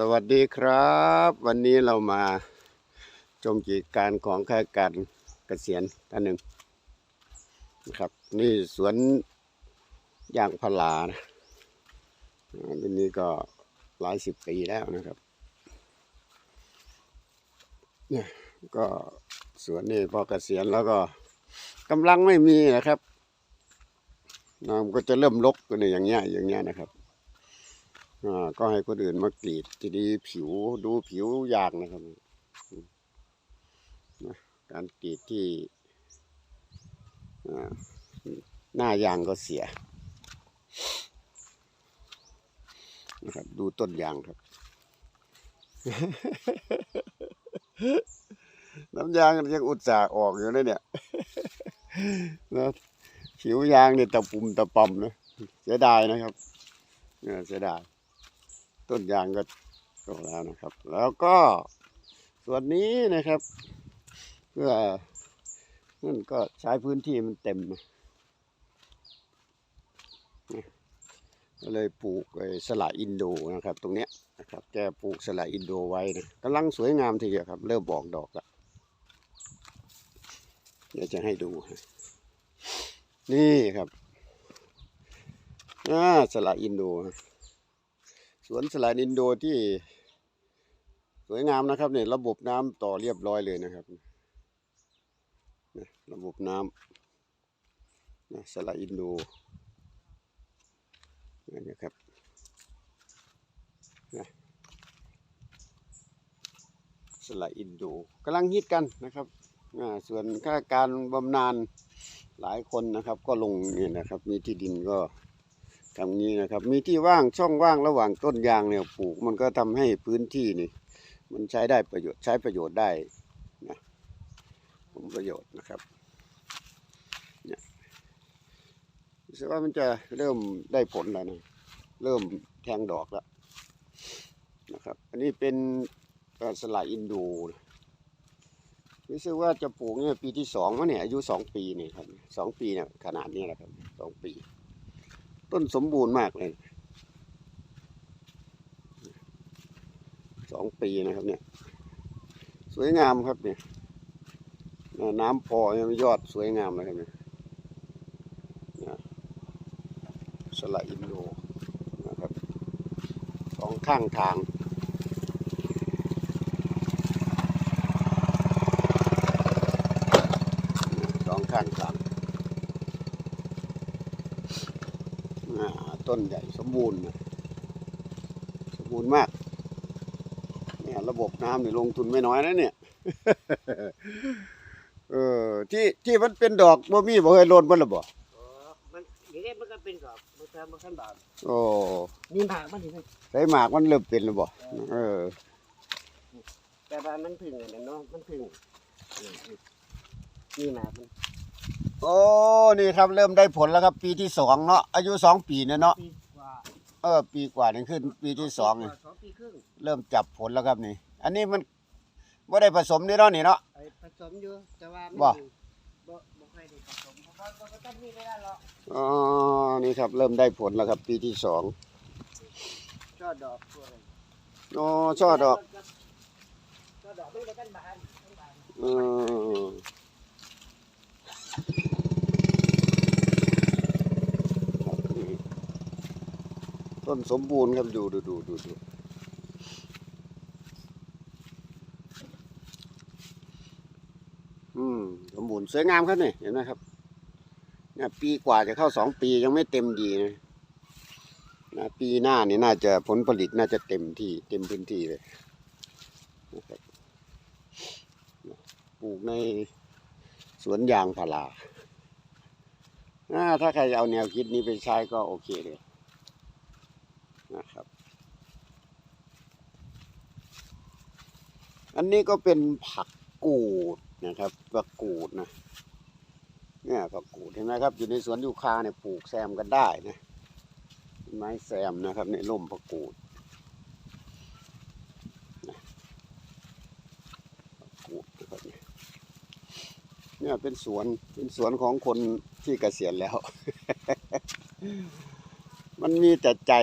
สวัสดีครับ วันนี้เรามาชมกิจการของข้าราชการเกษียณท่านหนึ่งนะครับ นี่สวนยางพารานะอ่าที่นี่ก็หลายสิบปีแล้วนะครับเนี่ยก็สวนนี่พอเกษียณแล้วก็กำลังไม่มีนะครับน้ำก็จะเริ่มรกกันอย่างเงี้ยอย่างเงี้ยนะครับ ก็ให้คนอื่นมากรีดทีนี้ผิวดูผิวยางนะครับ การกรีดที่หน้ายางก็เสียนะครับดูต้นยางครับน้ำยางยังอุตส่าห์ออกอยู่นะเนี่ยนะผิวยางเนี่ยตะปุ่มตะปอมนะเสียดายนะครับเสียดาย ต้นยางก็โตแล้วนะครับ แล้วก็ส่วนนี้นะครับ เพื่อนั่นก็ใช้พื้นที่มันเต็ม ก็เลยปลูกสละอินโดนะครับ ตรงเนี้ยนะครับแกปลูกสละอินโดไว้นะกำลังสวยงามทีเดียวครับ เริ่มบอกดอกแล้วเดี๋ยวจะให้ดู นี่ครับอ่าสละอินโดฮะ สวนสลายอินโดที่สวยงามนะครับเนี่ยระบบน้ำต่อเรียบร้อยเลยนะครับระบบน้ำนะสลายอินโดนี่นะครับนะสลายอินโดกำลังฮิตกันนะครับส่วนข้าราชการบำนาญหลายคนนะครับ ก็ลงเนี่ยนะครับ มีที่ดินก็ ทำงี้นะครับ มีที่ว่างช่องว่างระหว่างต้นยางเนี่ยปลูกมันก็ทำให้พื้นที่นี่ มันใช้ได้ประโยชน์ใช้ประโยชน์ได้นะผมประโยชน์นะครับเนี่ยรู้สึกว่ามันจะเริ่มได้ผลแล้วนะเริ่มแทงดอกแล้วนะครับ อันนี้เป็นสลายอินโดูรู้สึกว่าจะปลูกเนี่ยปีที่สองวะเนี่ยอายุสองปีนี่ครับสองปีเนี่ยขนาดนี้แหละครับสองปี ต้นสมบูรณ์มากเลย สองปีนะครับเนี่ย สวยงามครับเนี่ย น้ำพอยังยอดสวยงามเลยครับเนี่ยนะสละอินโดนะครับสองข้างทางสองข้างทาง อ่า ต้นใหญ่สมบูรณ์นะสมบูรณ์มาก เนี่ยระบบน้ำนี่ลงทุนไม่น้อยนะเนี่ย เออที่ที่มันเป็นดอกบ่มีบ่เคยโลนมันหรอบ่อ๋อมันอย่างนี้มันก็เป็นดอกมันจะมันขั้นบาทโอ้นี่หมากมันถึงใส่หมากมันเริ่มเป็นแล้วบ่เออ แต่ว่ามันถึงอันนั้นเนาะมันถึงนี่นี่หมากมัน โอ้ นี่ครับเริ่มได้ผลแล้วครับ ปีที่สองเนาะอายุสองปีเนี่ยเนาะปีกว่าเออ ปีกว่านี่ขึ้น ปีที่สองนี่สองปีครึ่งเริ่มจับผลแล้วครับนี่ อันนี้มันบ่ได้ผสมนี่เนาะนี่เนาะไอ้ผสมอยู่แต่ว่าบ่บ่บ่บ่ค่อยได้ผสมเพราะว่าบ่ต้องมีไม่ได้หรอกอ๋อนี่ครับ เริ่มได้ผลแล้วครับ ปีที่สองช่อดอกตัวอะไรอ๋อช่อดอกช่อดอกไม่ได้กันบานกันบานอืมครับนี่ ต้นสมบูรณ์ครับดูดูดูดูดูอืมสมบูรณ์สวยงามครับนี่เห็นไหมครับเนี่ยปีกว่าจะเข้าสองปียังไม่เต็มดีนะนะปีหน้านี่น่าจะผลผลิตน่าจะเต็มที่เต็มพื้นที่เลยนะครับปลูกในสวนยางพาราอ่าถ้าใครเอาแนวคิดนี้ไปใช้ก็โอเคเลย นะครับ อันนี้ก็เป็นผักกูดนะครับผักกูดนะเนี่ยผักกูดเห็นไหมครับ อยู่ในสวนยูคาเนี่ยปลูกแซมกันได้นะไม้แซมนะครับในร่มผักกูดผักกูดนะครับเนี่ยเนี่ยเป็นสวนเป็นสวนของคนที่เกษียณแล้ว มันมีแต่ใจ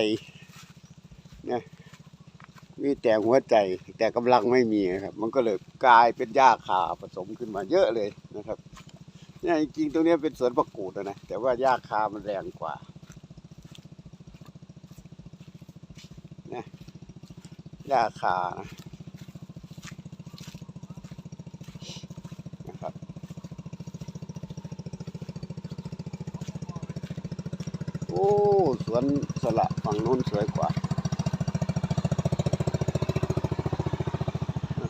มีแต่หัวใจแต่กำลังไม่มีนะครับ มันก็เลยกลายเป็นหญ้าคาผสมขึ้นมาเยอะเลยนะครับเนี่ยจริงๆตรงนี้เป็นสวนประกูดนะแต่ว่าหญ้าคามันแรงกว่านะหญ้าคานะนะครับโอ้ สวนสละฝั่งนู้นสวยกว่า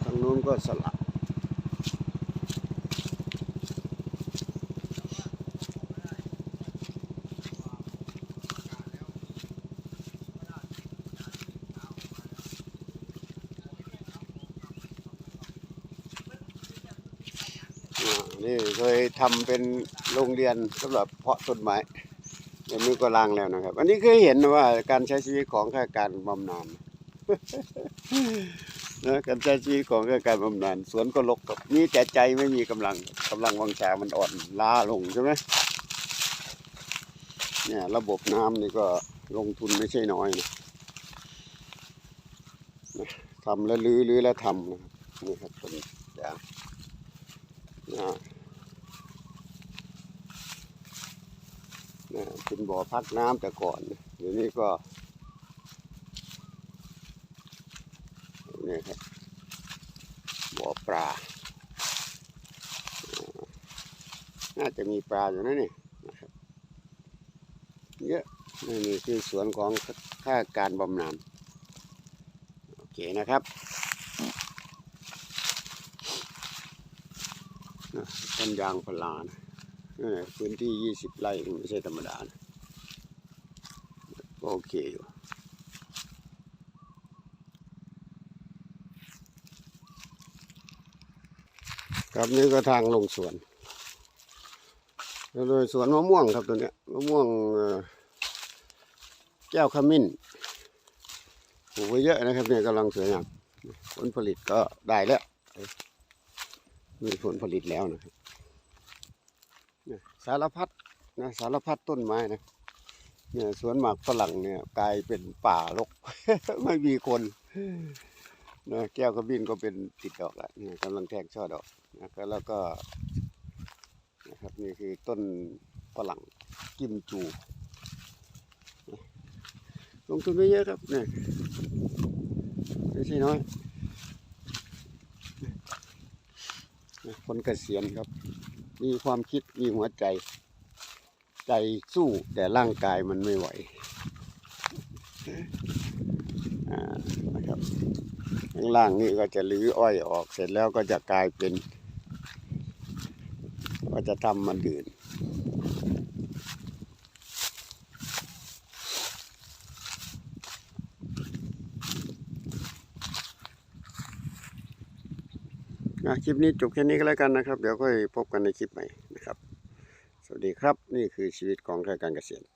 ทาง นู้นก็สลับนี่เคยทำเป็นโรงเรียนสำหรับเพาะต้นไม้เดี๋ยวนี้ก็ล้างแล้วนะครับ อันนี้เคยเห็นนะว่าการใช้ชีวิตของข้าราชการบำนาญ นะการใช้ชีวิตของข้ารการบำนาญสวนก็รกกับมีแต่ใจไม่มีกำลังกำลังวังชามันอ่อนล้าลงใช่ไหมเนี่ย ระบบน้ำนี่ก็ลงทุนไม่ใช่น้อยนะทำแล้วลื้อลื้อแล้วทำนะครับนี่ครับต้นยางนะนะเป็นบ่อพักน้ำแต่ก่อนเดี๋ยวนี้ก็นี่ครับบ่อ ปลา น่าจะมีปลาอยู่นะนี่นะครับเยอะนี่นี่คือสวนของข้าการบำนาญโอเคนะครับต้นยางพารานะพื้นที่ยี่สิบไร่ไม่ใช่ธรรมดานะโอเคอยู่ ครับนี่ก็ทางลงสวนโดยสวนมะม่วงครับตัวเนี้ยมะม่วงแก้วขมิ้นปลูกไว้เยอะนะครับเนี่ยกำลังสวยงามผลผลิตก็ได้แล้ว มีผลผลิตแล้วนะครับสารพัดนะสารพัดต้นไม้นะเนี่ยสวนหมากฝรั่งเนี่ยกลายเป็นป่ารก ไม่มีคนนะแก้วกระบินก็เป็นติดดอกล้วเนี่ยกำลังแทงช่อดอก นะก็แล้วก็นะครับนี่คือต้นฝรั่งกิมจูลงทุนไม่เยอะครับเนี่ยไม่ใช่น้อยนะคนเกษียณครับ มีความคิดมีหัวใจ ใจสู้แต่ร่างกายมันไม่ไหวนะครับข้างล่างนี่ก็จะรื้ออ้อยออกเสร็จแล้วก็จะกลายเป็น ก็จะทำมันอื่น นะคลิปนี้จบแค่นี้ก็แล้วกันนะครับ เดี๋ยวค่อยพบกันในคลิปใหม่นะครับ สวัสดีครับ นี่คือชีวิตของข้ารการเกษตร